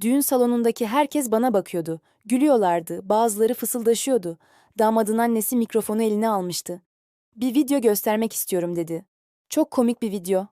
Düğün salonundaki herkes bana bakıyordu. Gülüyorlardı, bazıları fısıldaşıyordu. Damadın annesi mikrofonu eline almıştı. Bir video göstermek istiyorum dedi. Çok komik bir video.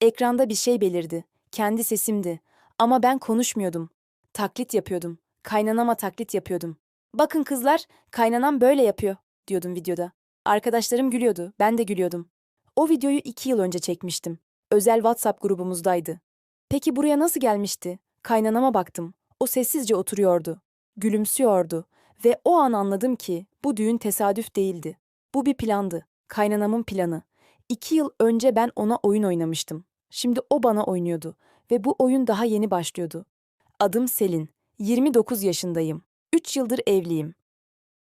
Ekranda bir şey belirdi. Kendi sesimdi. Ama ben konuşmuyordum. Taklit yapıyordum. Kaynanama taklit yapıyordum. Bakın kızlar, kaynanam böyle yapıyor, diyordum videoda. Arkadaşlarım gülüyordu, ben de gülüyordum. O videoyu iki yıl önce çekmiştim. Özel WhatsApp grubumuzdaydı. Peki buraya nasıl gelmişti? Kaynanama baktım. O sessizce oturuyordu. Gülümsüyordu. Ve o an anladım ki bu düğün tesadüf değildi. Bu bir plandı. Kaynanamın planı. İki yıl önce ben ona oyun oynamıştım. Şimdi o bana oynuyordu. Ve bu oyun daha yeni başlıyordu. Adım Selin. 29 yaşındayım. 3 yıldır evliyim.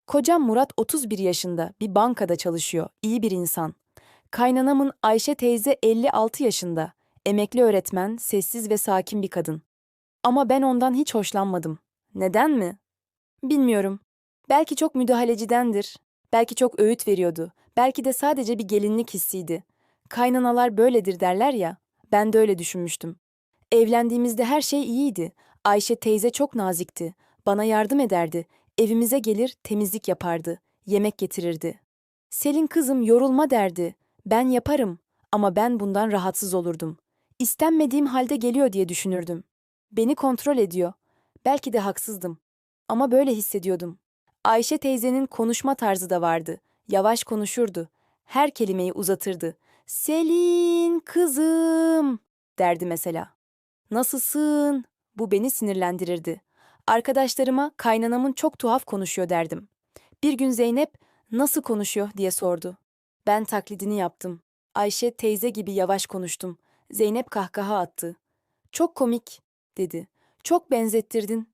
Kocam Murat 31 yaşında, bir bankada çalışıyor, iyi bir insan. Kaynanamın Ayşe teyze 56 yaşında, emekli öğretmen, sessiz ve sakin bir kadın. Ama ben ondan hiç hoşlanmadım. Neden mi? Bilmiyorum. Belki çok müdahalecidendir. Belki çok öğüt veriyordu. Belki de sadece bir gelinlik hissiydi. Kaynanalar böyledir derler ya. Ben de öyle düşünmüştüm. Evlendiğimizde her şey iyiydi. Ayşe teyze çok nazikti. Bana yardım ederdi. Evimize gelir, temizlik yapardı. Yemek getirirdi. Selin kızım yorulma derdi. Ben yaparım ama ben bundan rahatsız olurdum. İstenmediğim halde geliyor diye düşünürdüm. Beni kontrol ediyor. Belki de haksızdım. Ama böyle hissediyordum. Ayşe teyzenin konuşma tarzı da vardı. Yavaş konuşurdu. Her kelimeyi uzatırdı. Selin kızım derdi mesela. Nasılsın? Bu beni sinirlendirirdi. Arkadaşlarıma kaynanamın çok tuhaf konuşuyor derdim. Bir gün Zeynep nasıl konuşuyor diye sordu. Ben taklidini yaptım. Ayşe teyze gibi yavaş konuştum. Zeynep kahkaha attı. Çok komik dedi. Çok benzettirdin.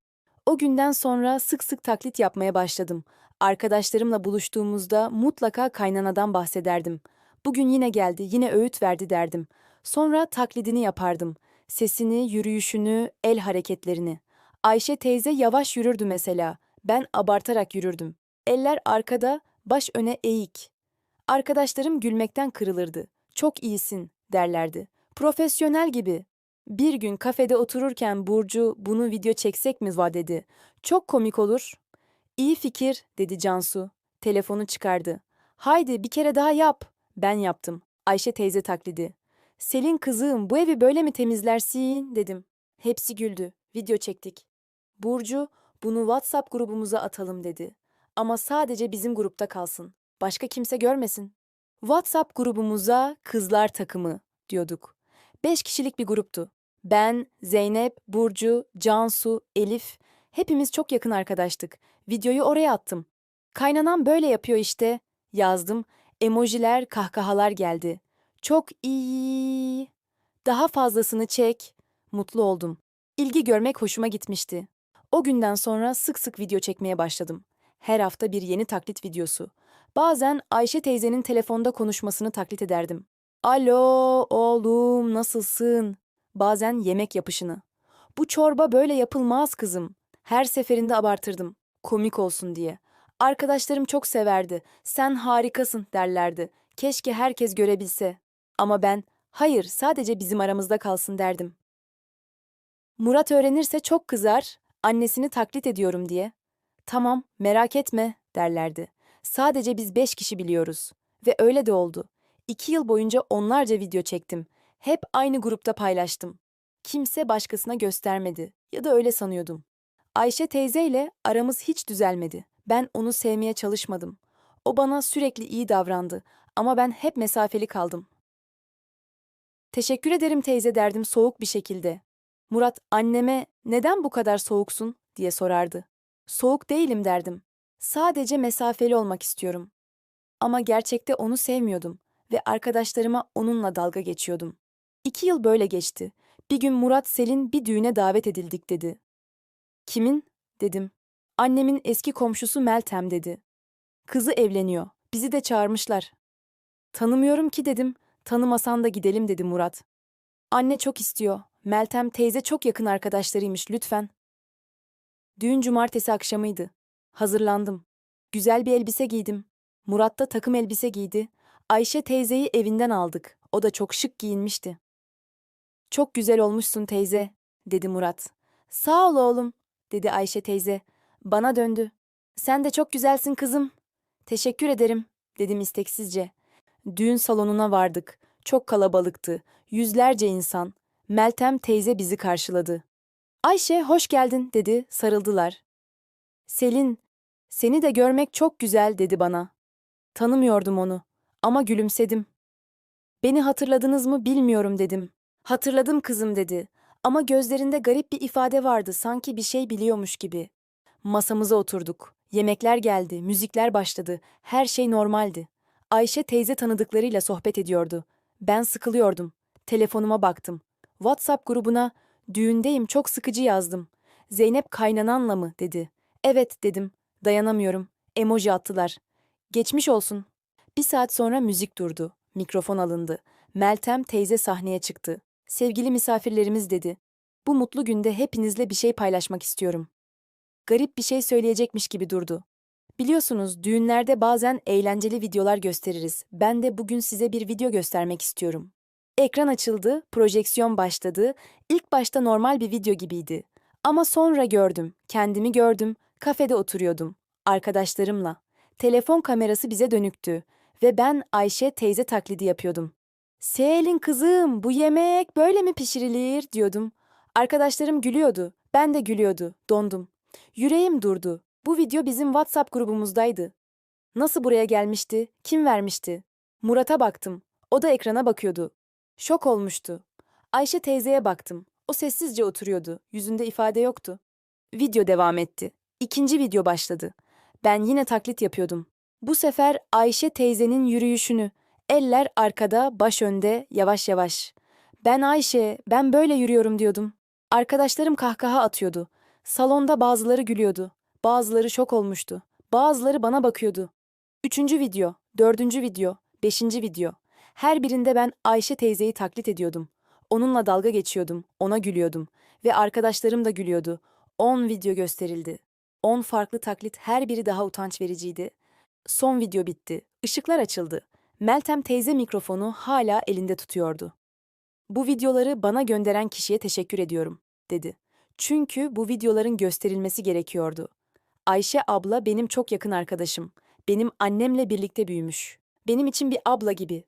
O günden sonra sık sık taklit yapmaya başladım. Arkadaşlarımla buluştuğumuzda mutlaka kaynanadan bahsederdim. Bugün yine geldi, yine öğüt verdi derdim. Sonra taklidini yapardım. Sesini, yürüyüşünü, el hareketlerini. Ayşe teyze yavaş yürürdü mesela. Ben abartarak yürürdüm. Eller arkada, baş öne eğik. Arkadaşlarım gülmekten kırılırdı. Çok iyisin derlerdi. Profesyonel gibi. Bir gün kafede otururken Burcu bunu video çeksek mi va dedi. Çok komik olur. İyi fikir dedi Cansu. Telefonu çıkardı. Haydi bir kere daha yap. Ben yaptım. Ayşe teyze taklidi. Selin kızım bu evi böyle mi temizlersin dedim. Hepsi güldü. Video çektik. Burcu bunu WhatsApp grubumuza atalım dedi. Ama sadece bizim grupta kalsın. Başka kimse görmesin. WhatsApp grubumuza kızlar takımı diyorduk. Beş kişilik bir gruptu. Ben, Zeynep, Burcu, Cansu, Elif, hepimiz çok yakın arkadaştık. Videoyu oraya attım. Kaynanam böyle yapıyor işte. Yazdım. Emojiler, kahkahalar geldi. Çok iyi. Daha fazlasını çek. Mutlu oldum. İlgi görmek hoşuma gitmişti. O günden sonra sık sık video çekmeye başladım. Her hafta bir yeni taklit videosu. Bazen Ayşe teyzenin telefonda konuşmasını taklit ederdim. Alo oğlum nasılsın? Bazen yemek yapışını. Bu çorba böyle yapılmaz kızım. Her seferinde abartırdım. Komik olsun diye. Arkadaşlarım çok severdi. Sen harikasın derlerdi. Keşke herkes görebilse. Ama ben hayır sadece bizim aramızda kalsın derdim. Murat öğrenirse çok kızar, annesini taklit ediyorum diye. Tamam, merak etme derlerdi. Sadece biz beş kişi biliyoruz. Ve öyle de oldu. İki yıl boyunca onlarca video çektim. Hep aynı grupta paylaştım. Kimse başkasına göstermedi ya da öyle sanıyordum. Ayşe teyzeyle aramız hiç düzelmedi. Ben onu sevmeye çalışmadım. O bana sürekli iyi davrandı ama ben hep mesafeli kaldım. Teşekkür ederim teyze derdim soğuk bir şekilde. Murat anneme neden bu kadar soğuksun diye sorardı. Soğuk değilim derdim. Sadece mesafeli olmak istiyorum. Ama gerçekte onu sevmiyordum ve arkadaşlarıma onunla dalga geçiyordum. İki yıl böyle geçti. Bir gün Murat Selin bir düğüne davet edildik dedi. Kimin? dedim. Annemin eski komşusu Meltem dedi. Kızı evleniyor. Bizi de çağırmışlar. Tanımıyorum ki dedim. Tanımasan da gidelim dedi Murat. Anne çok istiyor. Meltem teyze çok yakın arkadaşlarıymış lütfen. Düğün cumartesi akşamıydı. Hazırlandım. Güzel bir elbise giydim. Murat da takım elbise giydi. Ayşe teyzeyi evinden aldık. O da çok şık giyinmişti. Çok güzel olmuşsun teyze, dedi Murat. Sağ ol oğlum, dedi Ayşe teyze. Bana döndü. Sen de çok güzelsin kızım. Teşekkür ederim, dedim isteksizce. Düğün salonuna vardık. Çok kalabalıktı. Yüzlerce insan. Meltem teyze bizi karşıladı. Ayşe hoş geldin dedi, sarıldılar. Selin, seni de görmek çok güzel dedi bana. Tanımıyordum onu ama gülümsedim. Beni hatırladınız mı bilmiyorum dedim. Hatırladım kızım dedi. Ama gözlerinde garip bir ifade vardı sanki bir şey biliyormuş gibi. Masamıza oturduk. Yemekler geldi, müzikler başladı. Her şey normaldi. Ayşe teyze tanıdıklarıyla sohbet ediyordu. Ben sıkılıyordum. Telefonuma baktım. WhatsApp grubuna düğündeyim çok sıkıcı yazdım. Zeynep kaynananla mı dedi. Evet dedim. Dayanamıyorum. Emoji attılar. Geçmiş olsun. Bir saat sonra müzik durdu. Mikrofon alındı. Meltem teyze sahneye çıktı. Sevgili misafirlerimiz dedi. Bu mutlu günde hepinizle bir şey paylaşmak istiyorum. Garip bir şey söyleyecekmiş gibi durdu. Biliyorsunuz düğünlerde bazen eğlenceli videolar gösteririz. Ben de bugün size bir video göstermek istiyorum. Ekran açıldı, projeksiyon başladı. İlk başta normal bir video gibiydi. Ama sonra gördüm, kendimi gördüm, kafede oturuyordum, arkadaşlarımla. Telefon kamerası bize dönüktü ve ben Ayşe teyze taklidi yapıyordum. Selin kızım, bu yemek böyle mi pişirilir diyordum. Arkadaşlarım gülüyordu, ben de gülüyordu, dondum. Yüreğim durdu. Bu video bizim WhatsApp grubumuzdaydı. Nasıl buraya gelmişti? Kim vermişti? Murat'a baktım. O da ekrana bakıyordu. Şok olmuştu. Ayşe teyzeye baktım. O sessizce oturuyordu. Yüzünde ifade yoktu. Video devam etti. İkinci video başladı. Ben yine taklit yapıyordum. Bu sefer Ayşe teyzenin yürüyüşünü. Eller arkada, baş önde, yavaş yavaş. Ben Ayşe, ben böyle yürüyorum diyordum. Arkadaşlarım kahkaha atıyordu. Salonda bazıları gülüyordu. Bazıları şok olmuştu. Bazıları bana bakıyordu. Üçüncü video, dördüncü video, beşinci video. Her birinde ben Ayşe teyzeyi taklit ediyordum. Onunla dalga geçiyordum, ona gülüyordum. Ve arkadaşlarım da gülüyordu. On video gösterildi. On farklı taklit her biri daha utanç vericiydi. Son video bitti. Işıklar açıldı. Meltem teyze mikrofonu hala elinde tutuyordu. Bu videoları bana gönderen kişiye teşekkür ediyorum, dedi. Çünkü bu videoların gösterilmesi gerekiyordu. Ayşe abla benim çok yakın arkadaşım. Benim annemle birlikte büyümüş. Benim için bir abla gibi.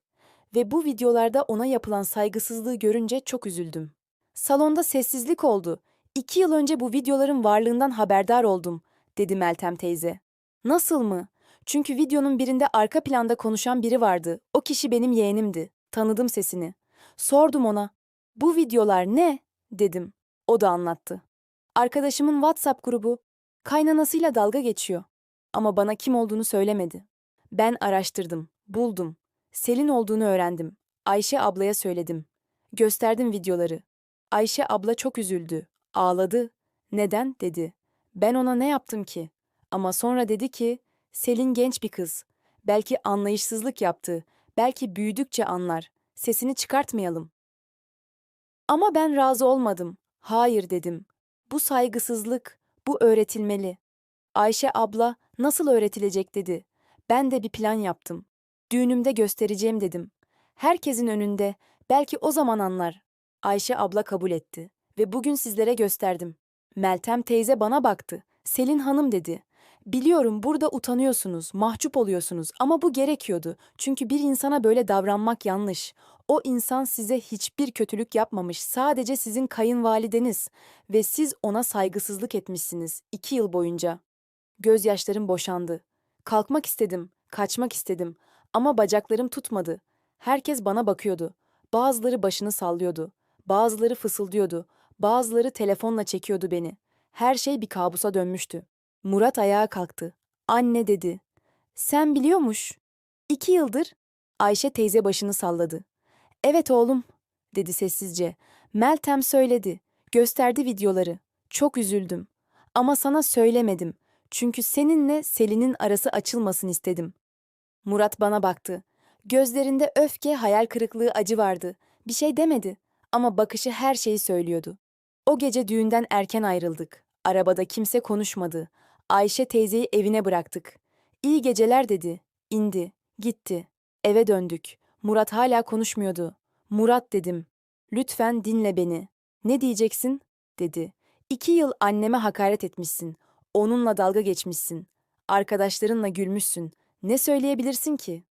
Ve bu videolarda ona yapılan saygısızlığı görünce çok üzüldüm. Salonda sessizlik oldu. İki yıl önce bu videoların varlığından haberdar oldum, dedi Meltem teyze. Nasıl mı? Çünkü videonun birinde arka planda konuşan biri vardı. O kişi benim yeğenimdi. Tanıdım sesini. Sordum ona. Bu videolar ne? dedim. O da anlattı. Arkadaşımın WhatsApp grubu kaynanasıyla dalga geçiyor. Ama bana kim olduğunu söylemedi. Ben araştırdım, buldum. Selin olduğunu öğrendim. Ayşe ablaya söyledim. Gösterdim videoları. Ayşe abla çok üzüldü. Ağladı. Neden? dedi. Ben ona ne yaptım ki? Ama sonra dedi ki, Selin genç bir kız. Belki anlayışsızlık yaptı. Belki büyüdükçe anlar. Sesini çıkartmayalım. Ama ben razı olmadım. Hayır dedim. Bu saygısızlık, bu öğretilmeli. Ayşe abla nasıl öğretilecek dedi. Ben de bir plan yaptım. Düğünümde göstereceğim dedim. Herkesin önünde, belki o zaman anlar. Ayşe abla kabul etti ve bugün sizlere gösterdim. Meltem teyze bana baktı. Selin hanım dedi. Biliyorum burada utanıyorsunuz, mahcup oluyorsunuz ama bu gerekiyordu. Çünkü bir insana böyle davranmak yanlış. O insan size hiçbir kötülük yapmamış, sadece sizin kayınvalideniz ve siz ona saygısızlık etmişsiniz iki yıl boyunca. Gözyaşlarım boşandı. Kalkmak istedim, kaçmak istedim ama bacaklarım tutmadı. Herkes bana bakıyordu. Bazıları başını sallıyordu. Bazıları fısıldıyordu. Bazıları telefonla çekiyordu beni. Her şey bir kabusa dönmüştü. Murat ayağa kalktı. Anne dedi. Sen biliyormuş. İki yıldır. Ayşe teyze başını salladı. Evet oğlum, dedi sessizce. Meltem söyledi. Gösterdi videoları. Çok üzüldüm. Ama sana söylemedim. Çünkü seninle Selin'in arası açılmasın istedim. Murat bana baktı. Gözlerinde öfke, hayal kırıklığı, acı vardı. Bir şey demedi ama bakışı her şeyi söylüyordu. O gece düğünden erken ayrıldık. Arabada kimse konuşmadı. Ayşe teyzeyi evine bıraktık. İyi geceler dedi. İndi. Gitti. Eve döndük. Murat hala konuşmuyordu. Murat dedim. Lütfen dinle beni. Ne diyeceksin? dedi. İki yıl anneme hakaret etmişsin. Onunla dalga geçmişsin. Arkadaşlarınla gülmüşsün. Ne söyleyebilirsin ki?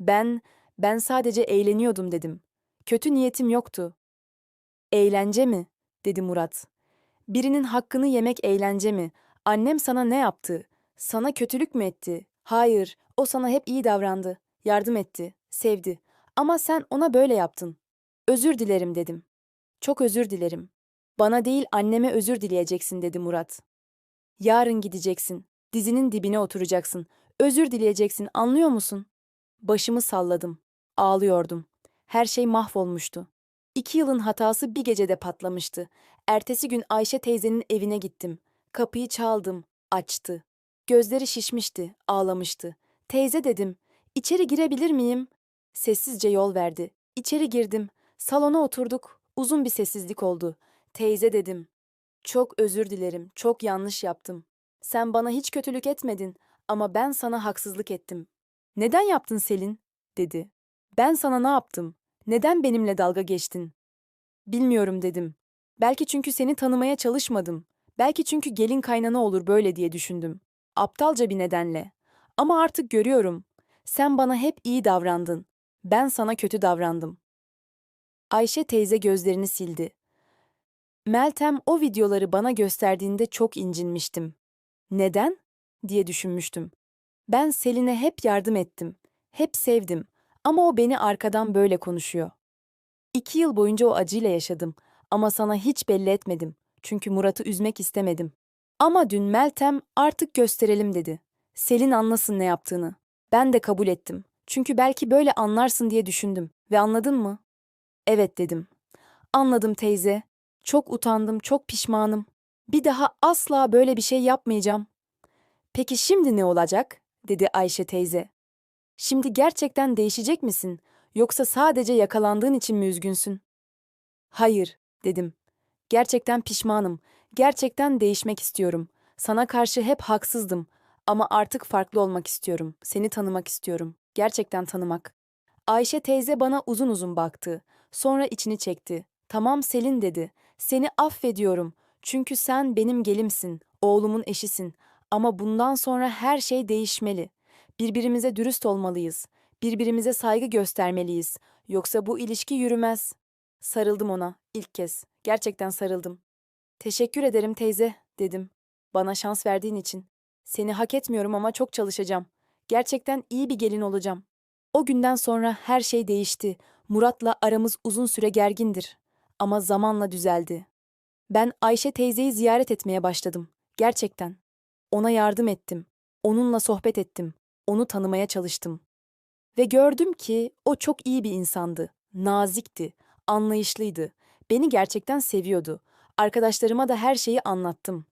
Ben, ben sadece eğleniyordum dedim. Kötü niyetim yoktu. Eğlence mi? dedi Murat. Birinin hakkını yemek eğlence mi? Annem sana ne yaptı? Sana kötülük mü etti? Hayır, o sana hep iyi davrandı. Yardım etti, sevdi. Ama sen ona böyle yaptın. Özür dilerim dedim. Çok özür dilerim. Bana değil anneme özür dileyeceksin dedi Murat. Yarın gideceksin. Dizinin dibine oturacaksın. Özür dileyeceksin anlıyor musun? Başımı salladım. Ağlıyordum. Her şey mahvolmuştu. İki yılın hatası bir gecede patlamıştı. Ertesi gün Ayşe teyzenin evine gittim. Kapıyı çaldım. Açtı. Gözleri şişmişti, ağlamıştı. Teyze dedim. İçeri girebilir miyim? Sessizce yol verdi. İçeri girdim. Salona oturduk. Uzun bir sessizlik oldu. Teyze dedim. Çok özür dilerim. Çok yanlış yaptım. Sen bana hiç kötülük etmedin ama ben sana haksızlık ettim. Neden yaptın Selin? dedi. Ben sana ne yaptım? Neden benimle dalga geçtin? Bilmiyorum dedim. Belki çünkü seni tanımaya çalışmadım. Belki çünkü gelin kaynana olur böyle diye düşündüm. Aptalca bir nedenle. Ama artık görüyorum. Sen bana hep iyi davrandın. Ben sana kötü davrandım. Ayşe teyze gözlerini sildi. Meltem o videoları bana gösterdiğinde çok incinmiştim. Neden? diye düşünmüştüm. Ben Selin'e hep yardım ettim. Hep sevdim. Ama o beni arkadan böyle konuşuyor. İki yıl boyunca o acıyla yaşadım. Ama sana hiç belli etmedim. Çünkü Murat'ı üzmek istemedim. Ama dün Meltem artık gösterelim dedi. Selin anlasın ne yaptığını. Ben de kabul ettim. Çünkü belki böyle anlarsın diye düşündüm. Ve anladın mı? Evet dedim. Anladım teyze. Çok utandım, çok pişmanım. Bir daha asla böyle bir şey yapmayacağım. Peki şimdi ne olacak? dedi Ayşe teyze. Şimdi gerçekten değişecek misin? Yoksa sadece yakalandığın için mi üzgünsün? Hayır, dedim. Gerçekten pişmanım. Gerçekten değişmek istiyorum. Sana karşı hep haksızdım. Ama artık farklı olmak istiyorum. Seni tanımak istiyorum. Gerçekten tanımak. Ayşe teyze bana uzun uzun baktı. Sonra içini çekti. Tamam Selin dedi. Seni affediyorum. Çünkü sen benim gelimsin. Oğlumun eşisin. Ama bundan sonra her şey değişmeli. Birbirimize dürüst olmalıyız. Birbirimize saygı göstermeliyiz. Yoksa bu ilişki yürümez. Sarıldım ona ilk kez. Gerçekten sarıldım. Teşekkür ederim teyze dedim. Bana şans verdiğin için. Seni hak etmiyorum ama çok çalışacağım. Gerçekten iyi bir gelin olacağım. O günden sonra her şey değişti. Murat'la aramız uzun süre gergindir. Ama zamanla düzeldi. Ben Ayşe teyzeyi ziyaret etmeye başladım. Gerçekten. Ona yardım ettim. Onunla sohbet ettim. Onu tanımaya çalıştım. Ve gördüm ki o çok iyi bir insandı. Nazikti, anlayışlıydı. Beni gerçekten seviyordu. Arkadaşlarıma da her şeyi anlattım.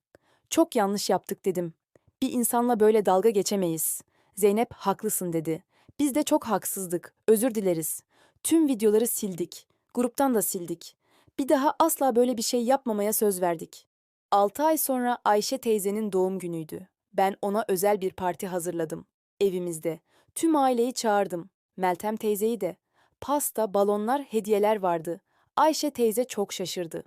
Çok yanlış yaptık dedim. Bir insanla böyle dalga geçemeyiz. Zeynep haklısın dedi. Biz de çok haksızdık. Özür dileriz. Tüm videoları sildik. Gruptan da sildik. Bir daha asla böyle bir şey yapmamaya söz verdik. Altı ay sonra Ayşe teyzenin doğum günüydü. Ben ona özel bir parti hazırladım. Evimizde. Tüm aileyi çağırdım. Meltem teyzeyi de. Pasta, balonlar, hediyeler vardı. Ayşe teyze çok şaşırdı.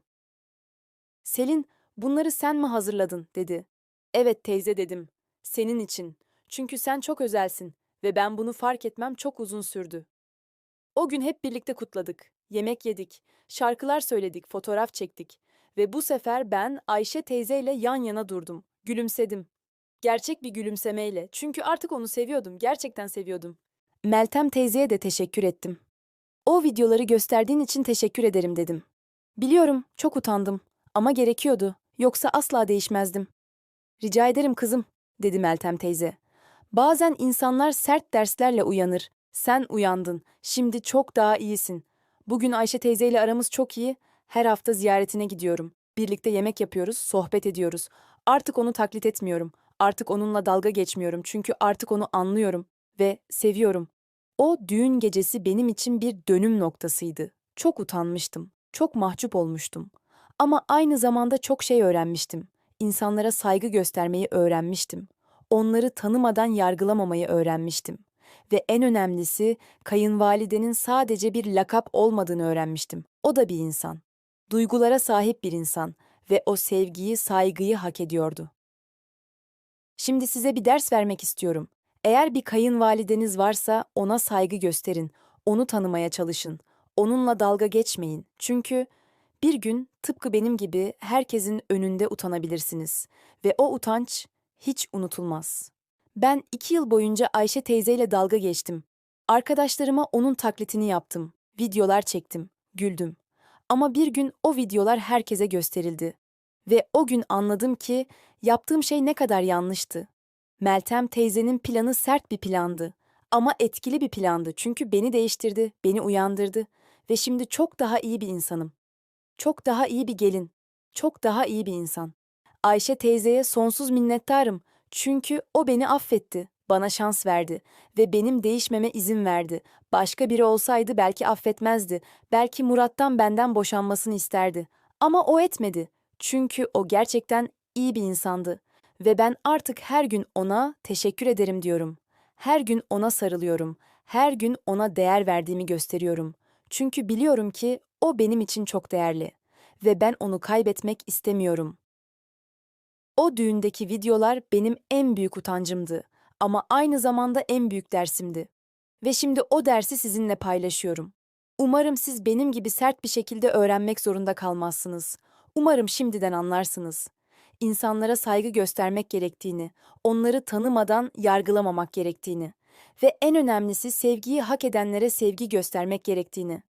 Selin, bunları sen mi hazırladın? dedi. Evet teyze dedim. Senin için. Çünkü sen çok özelsin ve ben bunu fark etmem çok uzun sürdü. O gün hep birlikte kutladık. Yemek yedik, şarkılar söyledik, fotoğraf çektik. Ve bu sefer ben Ayşe teyzeyle yan yana durdum. Gülümsedim. Gerçek bir gülümsemeyle. Çünkü artık onu seviyordum, gerçekten seviyordum. Meltem teyzeye de teşekkür ettim. O videoları gösterdiğin için teşekkür ederim dedim. Biliyorum, çok utandım ama gerekiyordu. Yoksa asla değişmezdim. Rica ederim kızım, dedi Meltem teyze. Bazen insanlar sert derslerle uyanır. Sen uyandın. Şimdi çok daha iyisin. Bugün Ayşe teyzeyle aramız çok iyi. Her hafta ziyaretine gidiyorum. Birlikte yemek yapıyoruz, sohbet ediyoruz. Artık onu taklit etmiyorum. Artık onunla dalga geçmiyorum çünkü artık onu anlıyorum ve seviyorum. O düğün gecesi benim için bir dönüm noktasıydı. Çok utanmıştım. Çok mahcup olmuştum. Ama aynı zamanda çok şey öğrenmiştim. İnsanlara saygı göstermeyi öğrenmiştim. Onları tanımadan yargılamamayı öğrenmiştim. Ve en önemlisi kayınvalidenin sadece bir lakap olmadığını öğrenmiştim. O da bir insan. Duygulara sahip bir insan ve o sevgiyi, saygıyı hak ediyordu. Şimdi size bir ders vermek istiyorum. Eğer bir kayınvalideniz varsa ona saygı gösterin, onu tanımaya çalışın, onunla dalga geçmeyin. Çünkü bir gün tıpkı benim gibi herkesin önünde utanabilirsiniz ve o utanç hiç unutulmaz. Ben iki yıl boyunca Ayşe teyzeyle dalga geçtim. Arkadaşlarıma onun taklitini yaptım, videolar çektim, güldüm. Ama bir gün o videolar herkese gösterildi. Ve o gün anladım ki yaptığım şey ne kadar yanlıştı. Meltem teyzenin planı sert bir plandı. Ama etkili bir plandı çünkü beni değiştirdi, beni uyandırdı. Ve şimdi çok daha iyi bir insanım. Çok daha iyi bir gelin. Çok daha iyi bir insan. Ayşe teyzeye sonsuz minnettarım. Çünkü o beni affetti, bana şans verdi ve benim değişmeme izin verdi. Başka biri olsaydı belki affetmezdi. Belki Murat'tan benden boşanmasını isterdi. Ama o etmedi. Çünkü o gerçekten iyi bir insandı ve ben artık her gün ona teşekkür ederim diyorum. Her gün ona sarılıyorum. Her gün ona değer verdiğimi gösteriyorum. Çünkü biliyorum ki o benim için çok değerli ve ben onu kaybetmek istemiyorum. O düğündeki videolar benim en büyük utancımdı ama aynı zamanda en büyük dersimdi. Ve şimdi o dersi sizinle paylaşıyorum. Umarım siz benim gibi sert bir şekilde öğrenmek zorunda kalmazsınız. Umarım şimdiden anlarsınız. İnsanlara saygı göstermek gerektiğini, onları tanımadan yargılamamak gerektiğini ve en önemlisi sevgiyi hak edenlere sevgi göstermek gerektiğini.